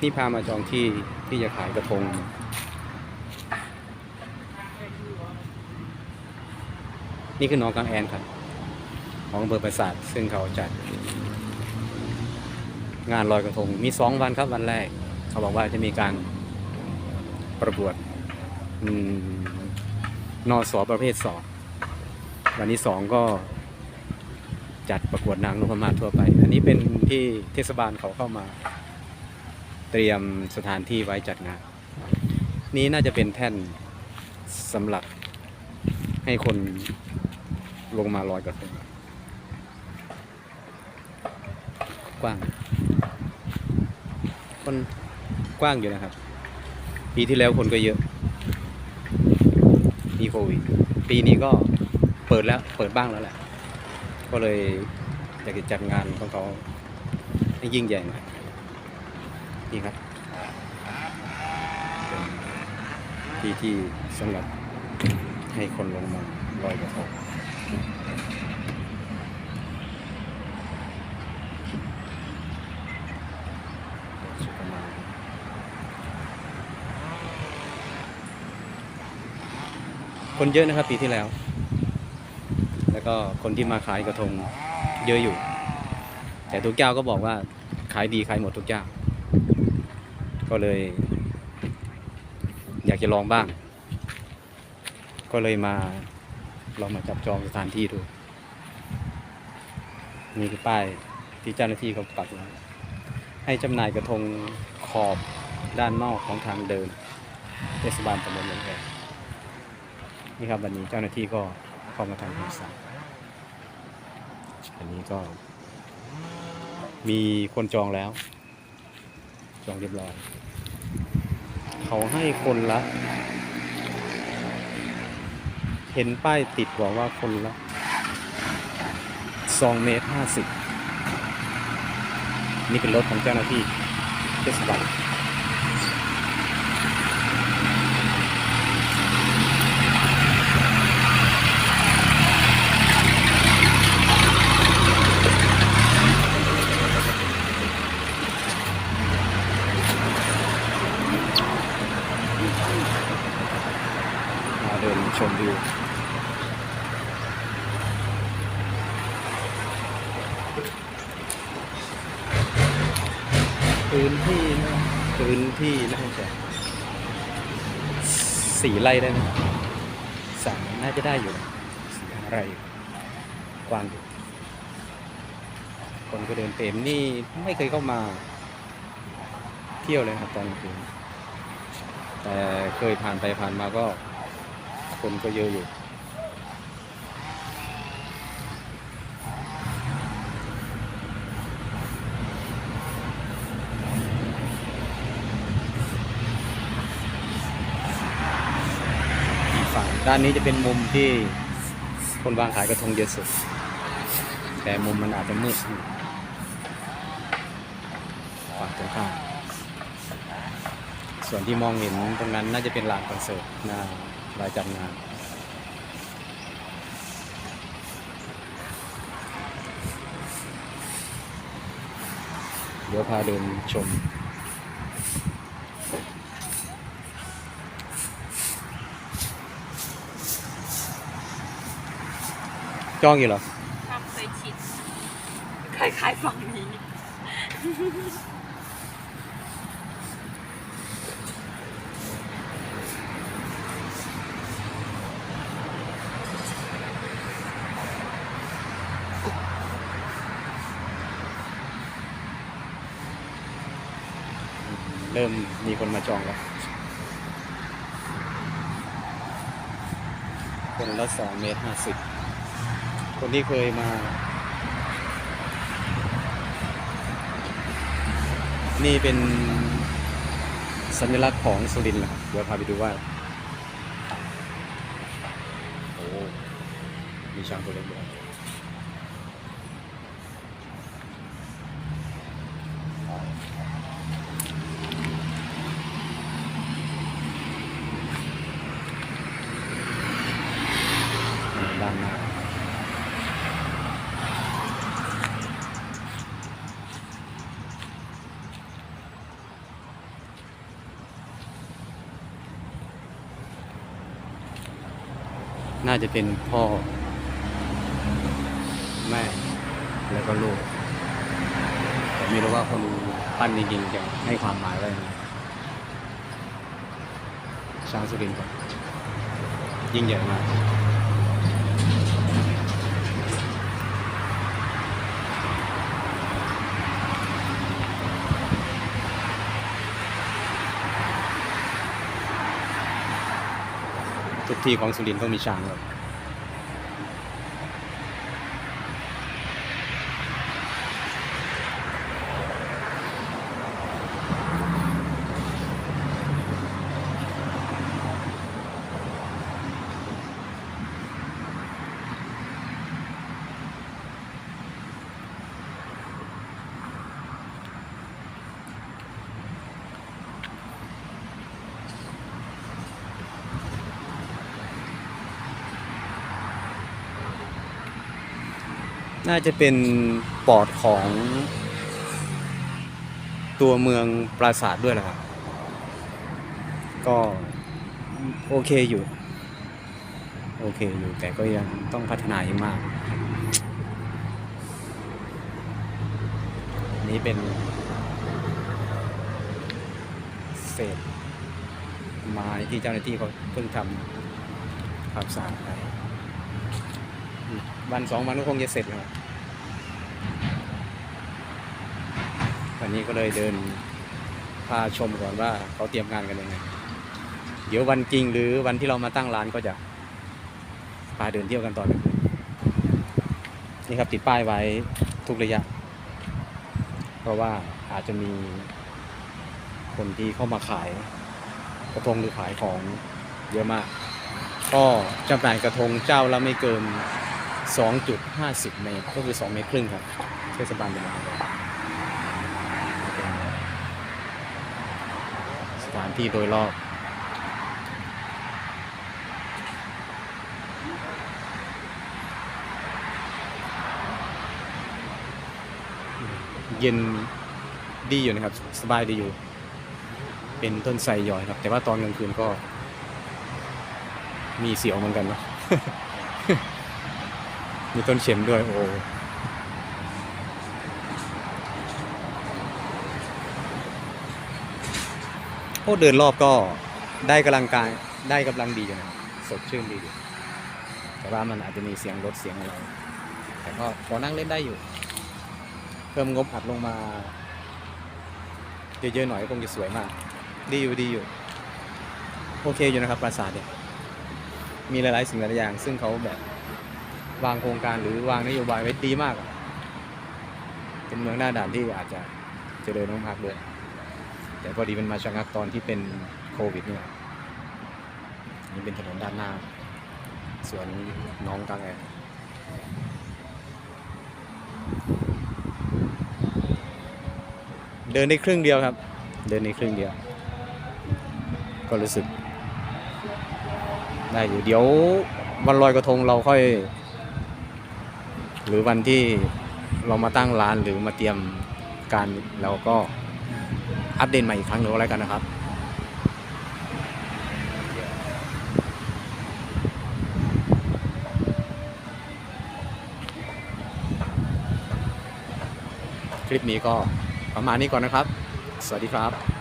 นี่พามาจองที่ที่จะขายกระทง นี่คือน้องกังแอนครับ ของอำเภอปราสาทซึ่งเขาจัด งานลอยกระทง มีสองวันครับวันแรก เขาบอกว่าจะมีการประกวดอนอสอประเภทสองวันที่สองก็จัดประกวดนางนพมาศทั่วไป อันนี้เป็นที่เทศบาลเขาเข้ามา เตรียมสถานที่ไว้จัดงาน นี้น่าจะเป็นแท่นสำหรับให้คนลงมาลอยกระทงกว้างคนกว้างอยู่นะครับ ปีที่แล้วคนก็เยอะ มีโควิด ปีนี้ก็เปิดแล้วเปิดบ้างแล้วแหละ ก็เลยอยากจะจัดงานของเขาให้ยิ่งใหญ่หน่อย นี่ครับเป็นที่ที่สำหรับให้คนลงมาลอยกระทงคนเยอะนะครับปีที่แล้ว แล้วก็คนที่มาขายกระทงเยอะอยู่ แต่ทุกเจ้าก็บอกว่าขายดีขายหมดทุกเจ้า ก็เลย อยากจะลองบ้าง ก็เลยมาลองมาจับจองสถานที่ดูนี่คือป้ายที่เจ้าหน้าที่เขาปักไว้ให้จำหน่ายกระทงขอบด้านนอกของทางเดินเทศบาลตำบลยางแพนี่ครับวันนี้เจ้าหน้าที่ก็เข้ามาทำความสะอาดอันนี้ก็มีคนจองแล้ว จองเรียบร้อยเขาให้คนละ เห็นป้ายติดบอกว่าคนละสองเมตรห้าสิบนี่เป็นรถของเจ้าหน้าที่เทศบาล ชมวิวพื้นที่นะพื้นที่น่าจะสี่ไร่ได้ไหมสามน่าจะได้อยู่นะสี่ห้าไร่กว้างอยู่คนก็เดินเต็มนี่ไม่เคยเข้ามา เที่ยวเลยครับตอนกลางคืนแต่เคยผ่านไปผ่านมาก็ คนก็เยอะอยู่ฝั่งด้านนี้จะเป็นมุมที่คนวางขายกระทงเยอะสุด แต่มุมมันอาจจะมืดหน่อยฝั่งตรงข้ามส่วนที่มองเห็นตรงนั้นน่าจะเป็นลานคอนเสิร์ตน้า รายจัดงานเดี๋ยวพาเดินชมจ้องอยู่เหรอทำเคยชิดคล้ายๆฝั่งนี้ เริ่มมีคนมาจองแล้ว คนละสองเมตรห้าสิบคนที่เคยมา นี่เป็นสัญลักษณ์ของสุรินทร์นะครับเดี๋ยวพาไปดูว่าโอ้มีช้างตัวเล็กด้วยอ่าด้านหน้า น น่าจะเป็นพ่อ แม่ แล้วก็ลูกแต่ไม่รู้ว่าคนปั้นจริงๆจะให้ความหมายว่ายังไงช้างสุรินทร์ก่อนยิ่งใหญ่มาก ที่ของสุรินทร์ต้องมีช้างครับ น่าจะเป็นปอดของตัวเมืองปราสาทด้วยแหละครับ ก็โอเคอยู่ โอเคอยู่แต่ก็ยังต้องพัฒนาอีกมาก นี้เป็นเศษไม้ที่เจ้าหน้าที่เขาเพิ่งทำความสะอาดไปวันสองวันก็คงจะเสร็จแล้ว วันนี้ก็เลยเดินพาชมก่อนว่าเขาเตรียมงานกันยังไง เดี๋ยววันจริงหรือวันที่เรามาตั้งร้านก็จะพาเดินเที่ยวกันตอนกลางคืนนี่ครับติดป้ายไว้ทุกระยะ เพราะว่าอาจจะมีคนที่เข้ามาขายกระทงหรือขายของเยอะมาก ก็จำหน่ายกระทงเจ้าละไม่เกิน 2.50 เมตรก็คือ 2 เมตรครึ่งครับเทศบาลเป็นมาสถานที่โดยรอบเย็นดีอยู่นะครับ สบายดีอยู่ เป็นต้นไทรย่อยครับ แต่ว่าตอนกลางคืนก็ มีเสียวเหมือนกันเนาะ มีต้นเข็มด้วย โอ้โอ้เดินรอบก็ได้กำลังกายได้กำลังดีอยู่นะสดชื่นดีอยู่แต่ว่ามันอาจจะมีเสียงรถเสียงอะไรแต่ก็พอนั่งเล่นได้อยู่ เพิ่มงบอัดลงมา เยอะๆหน่อยคงจะสวยมาก ดีอยู่ดีอยู่ โอเคอยู่นะครับปราสาทเนี่ยมีหลายๆสิ่งหลายๆอย่าง ซึ่งเขาแบบ วางโครงการหรือวางนโยบายไว้ดีมาก เป็นเมืองหน้าด่านที่อาจจะเจริญมากๆด้วย แต่พอดีมันมาชะงักตอนที่เป็นโควิดเนี่ยนี่เป็นถนนด้านหน้าสวนน้องกลางแอร์เดินได้ครึ่งเดียวครับ เดินในครึ่งเดียว ก็รู้สึกได้อยู่เดี๋ยววันลอยกระทงเราค่อย หรือวันที่เรามาตั้งร้านหรือมาเตรียมการเราก็อัปเดตใหม่อีกครั้งหนึ่งอะไรกันนะครับคลิปนี้ก็ประมาณนี้ก่อนนะครับ สวัสดีครับ